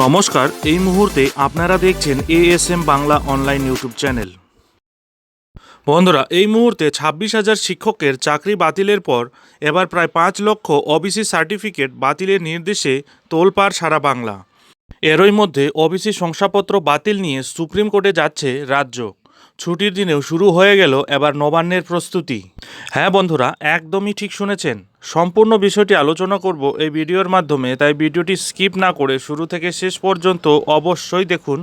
নমস্কার, এই মুহূর্তে আপনারা দেখছেন ASM Bangla online YouTube channel বন্ধুরা, এই মুহূর্তে ছাব্বিশ হাজার শিক্ষকের চাকরি বাতিলের পর এবার প্রায় পাঁচ লক্ষ ওবিসি সার্টিফিকেট বাতিলের নির্দেশে তোলপাড় সারা বাংলা। এরই মধ্যে ওবিসি শংসাপত্র বাতিল নিয়ে সুপ্রিম কোর্টে যাচ্ছে রাজ্য। ছুটির দিনেও শুরু হয়ে গেল এবার নবান্নের প্রস্তুতি। হ্যাঁ বন্ধুরা, একদমই ঠিক শুনেছেন। সম্পূর্ণ বিষয়টি আলোচনা করব এই ভিডিওর মাধ্যমে, তাই ভিডিওটি স্কিপ না করে শুরু থেকে শেষ পর্যন্ত অবশ্যই দেখুন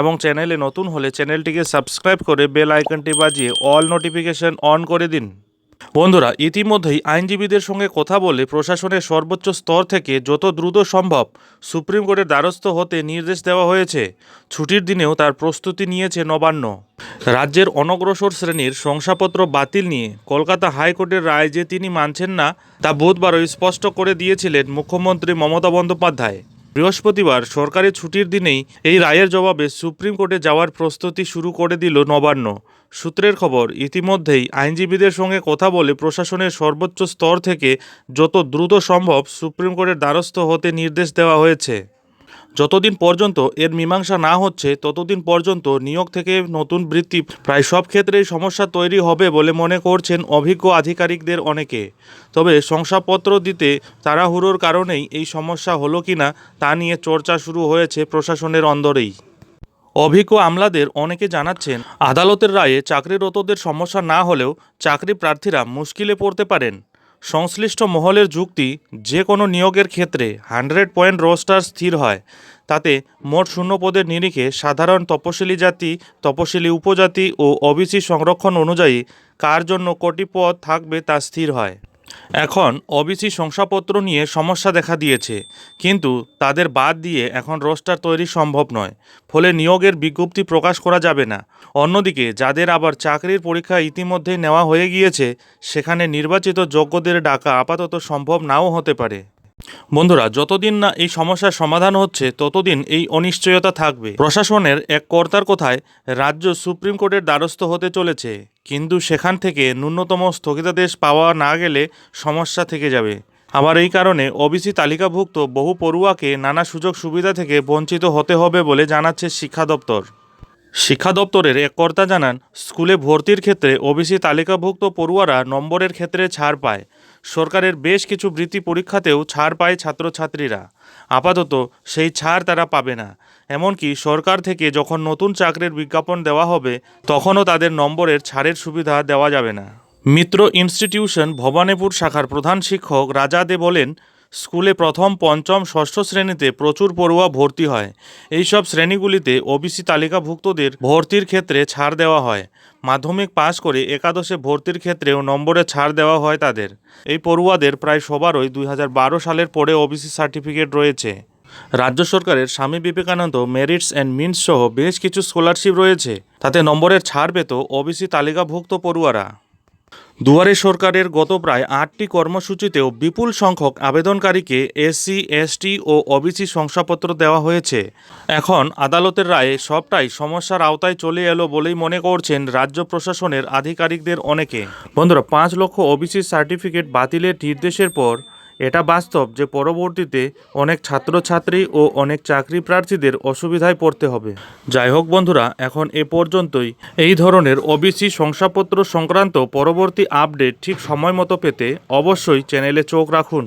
এবং চ্যানেলে নতুন হলে চ্যানেলটিকে সাবস্ক্রাইব করে বেল আইকনটি বাজিয়ে অল নোটিফিকেশন অন করে দিন। বন্ধুরা, ইতিমধ্যেই আইনজীবীদের সঙ্গে কথা বলে প্রশাসনের সর্বোচ্চ স্তর থেকে যত দ্রুত সম্ভব সুপ্রিম কোর্টের দ্বারস্থ হতে নির্দেশ দেওয়া হয়েছে। ছুটির দিনেও তার প্রস্তুতি নিয়েছে নবান্ন। রাজ্যের অনগ্রসর শ্রেণির শংসাপত্র বাতিল নিয়ে কলকাতা হাইকোর্টের রায় যে তিনি মানছেন না, তা বুধবারই স্পষ্ট করে দিয়েছিলেন মুখ্যমন্ত্রী মমতা বন্দ্যোপাধ্যায়। বৃহস্পতিবার সরকারি ছুটির দিনেই এই রায়ের জবাবে সুপ্রিম কোর্টে যাওয়ার প্রস্তুতি শুরু করে দিল নবান্ন। সূত্রের খবর, ইতিমধ্যেই আইনজীবীদের সঙ্গে কথা বলে প্রশাসনের সর্বোচ্চ স্তর থেকে যত দ্রুত সম্ভব সুপ্রিম কোর্টের দ্বারস্থ হতে নির্দেশ দেওয়া হয়েছে। যতদিন পর্যন্ত এর মীমাংসা না হচ্ছে, ততদিন পর্যন্ত নিয়োগ থেকে নতুন বৃত্তি প্রায় সব ক্ষেত্রেই সমস্যা তৈরি হবে বলে মনে করছেন অভিজ্ঞ আধিকারিকদের অনেকে। তবে শংসাপত্র দিতে তাড়াহুড়োর কারণেই এই সমস্যা হলো কিনা তা নিয়ে চর্চা শুরু হয়েছে প্রশাসনের অন্দরেই। অভিজ্ঞ আমলাদের অনেকে জানাচ্ছেন, আদালতের রায়ে চাকরিরতদের সমস্যা না হলেও চাকরি প্রার্থীরা মুশকিলে পড়তে পারেন। সংশ্লিষ্ট মহলের যুক্তি, যে কোনো নিয়োগের ক্ষেত্রে হান্ড্রেড পয়েন্ট রোস্টার স্থির হয়। তাতে মোট শূন্য পদের নিরিখে সাধারণ তপশিলি জাতি, তপশিলি উপজাতি ও ওবিসি সংরক্ষণ অনুযায়ী কার জন্য কোটি পদ থাকবে তা স্থির হয়। এখন ওবিসি শংসাপত্র নিয়ে সমস্যা দেখা দিয়েছে, কিন্তু তাদের বাদ দিয়ে এখন রোস্টার তৈরি সম্ভব নয়। ফলে নিয়োগের বিজ্ঞপ্তি প্রকাশ করা যাবে না। অন্যদিকে, যাদের আবার চাকরির পরীক্ষা ইতিমধ্যেই নেওয়া হয়ে গিয়েছে, সেখানে নির্বাচিত যোগ্যদের ডাকা আপাতত সম্ভব নাও হতে পারে। বন্ধুরা, যতদিন না এই সমস্যার সমাধান হচ্ছে, ততদিন এই অনিশ্চয়তা থাকবে। প্রশাসনের এক কর্তার কথায় রাজ্য সুপ্রিম কোর্টের দ্বারস্থ হতে চলেছে। কিন্তু সেখান থেকে ন্যূনতম স্থগিতাদেশ পাওয়া না গেলে সমস্যা থেকে যাবে। আবার এই কারণে ওবিসি তালিকাভুক্ত বহু পড়ুয়াকে নানা সুযোগ সুবিধা থেকে বঞ্চিত হতে হবে বলে জানাচ্ছে শিক্ষা দপ্তর। শিক্ষা দপ্তরের এক কর্তা জানান, স্কুলে ভর্তির ক্ষেত্রে ওবিসি তালিকাভুক্ত পড়ুয়ারা নম্বরের ক্ষেত্রে ছাড় পায়। সরকারের বেশ কিছু বৃত্তি পরীক্ষাতেও ছাড় পায় ছাত্রছাত্রীরা। আপাতত সেই ছাড় তারা পাবে না। এমনকি সরকার থেকে যখন নতুন চাকরির বিজ্ঞাপন দেওয়া হবে, তখনও তাদের নম্বরের ছাড়ের সুবিধা দেওয়া যাবে না। মিত্র ইনস্টিটিউশন ভবানীপুর শাখার প্রধান শিক্ষক রাজা দে বলেন স্কুলে প্রথম, পঞ্চম, ষষ্ঠ শ্রেণীতে প্রচুর পড়ুয়া ভর্তি হয়। এইসব শ্রেণীগুলিতে ওবিসি তালিকাভুক্তদের ভর্তির ক্ষেত্রে ছাড় দেওয়া হয়। মাধ্যমিক পাশ করে একাদশে ভর্তির ক্ষেত্রেও নম্বরে ছাড় দেওয়া হয় তাদের। এই পড়ুয়াদের প্রায় সবারই দুই হাজার বারো সালের পরে ওবিসি সার্টিফিকেট রয়েছে। রাজ্য সরকারের Swami Vivekananda, merits and means সহ বেশ কিছু স্কলারশিপ রয়েছে। তাতে নম্বরের ছাড় পেত ওবিসি তালিকাভুক্ত পড়ুয়ারা। দুয়ারে সরকারের গত প্রায় আটটি কর্মসূচিতেও বিপুল সংখ্যক আবেদনকারীকে এসসি, এসটি ও ওবিসি শংসাপত্র দেওয়া হয়েছে। এখন আদালতের রায়ে সবটাই সমস্যার আওতায় চলে এলো বলেই মনে করছেন রাজ্য প্রশাসনের আধিকারিকদের অনেকে। বন্ধুরা, পাঁচ লক্ষ ওবিসি সার্টিফিকেট বাতিলের নির্দেশের পর এটা বাস্তব যে পরবর্তীতে অনেক ছাত্রছাত্রী ও অনেক চাকরি প্রার্থীদের অসুবিধায় পড়তে হবে। যাই হোক বন্ধুরা, এখন এ পর্যন্তই। এই ধরনের ওবিসি শংসাপত্র সংক্রান্ত পরবর্তী আপডেট ঠিক সময় মতো পেতে অবশ্যই চ্যানেলে চোখ রাখুন।